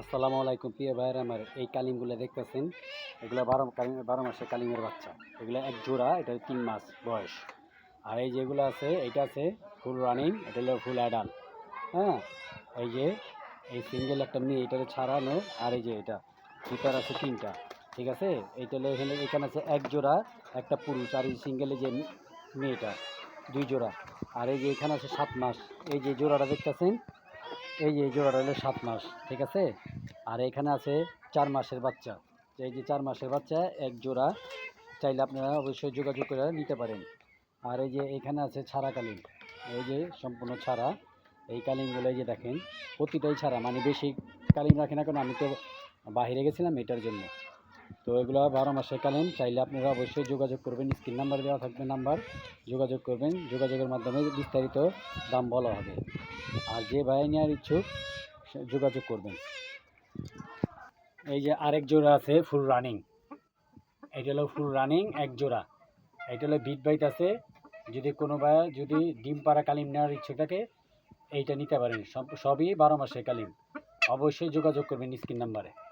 আসসালামু আলাইকুম, প্রিয় ভাইয়ের আমার এই কালিমগুলো দেখতেছেন। এগুলো বারো বারো মাসের কালিমের বাচ্চা। এগুলো এক জোড়া, এটা তিন মাস বয়স। আর এই যেগুলো আছে এটা আছে ফুল রানিং, এটা হলো ফুল অ্যাডাল হ্যাঁ? এই যে, এই সিঙ্গেল একটা মেয়ে, এটা ছাড়ানো, আর এই যে এটা, ভিতর আছে তিনটা। ঠিক আছে? এইটা হলো এখানে এখানে আছে এক জোড়া, একটা পুরুষ, আর এই সিঙ্গেলে যে মেয়েটা, দুই জোড়া। আর এই যে এখানে আছে সাত মাস। এই যে জোড়াটা দেখতেছেন এই যে এই জোড়াটা হলো সাত মাস, ঠিক আছে? আর এখানে আছে চার মাসের বাচ্চা। এই যে চার মাসের বাচ্চা, এক জোড়া, চাইলে আপনারা অবশ্যই যোগাযোগ করে নিতে পারেন। আর এই যে এখানে আছে ছাড়া কালীন এই যে সম্পূর্ণ ছাড়া। এই কালিমগুলো এই যে দেখেন, প্রতিটাই ছাড়া। মানে বেশি কালীন রাখে না কেন, আমি তো বাইরে গেছিলাম এটার জন্য। তো এগুলো বারো মাসের কালিম চাইলে আপনারা অবশ্যই যোগাযোগ করবেন, স্ক্রিন নাম্বার দেওয়া থাকবে, নাম্বার, যোগাযোগ করবেন, যোগাযোগের মাধ্যমে বিস্তারিত দাম বলা হবে। আর যে ভাই নেওয়ার ইচ্ছুক যোগাযোগ করবেন। এই যে আরেক জোড়া আছে, ফুল রানিং। এটা হলো ফুল রানিং, এক জোড়া। এটা হলো বিট বাইট আছে। যদি কোনো ভাই, যদি ডিম পাড়া কালিম নেওয়ার ইচ্ছে থাকে, এইটা নিতে পারেন। সব সবই বারো মাসের কালিম। অবশ্যই যোগাযোগ করবেন স্ক্রিন নাম্বারে।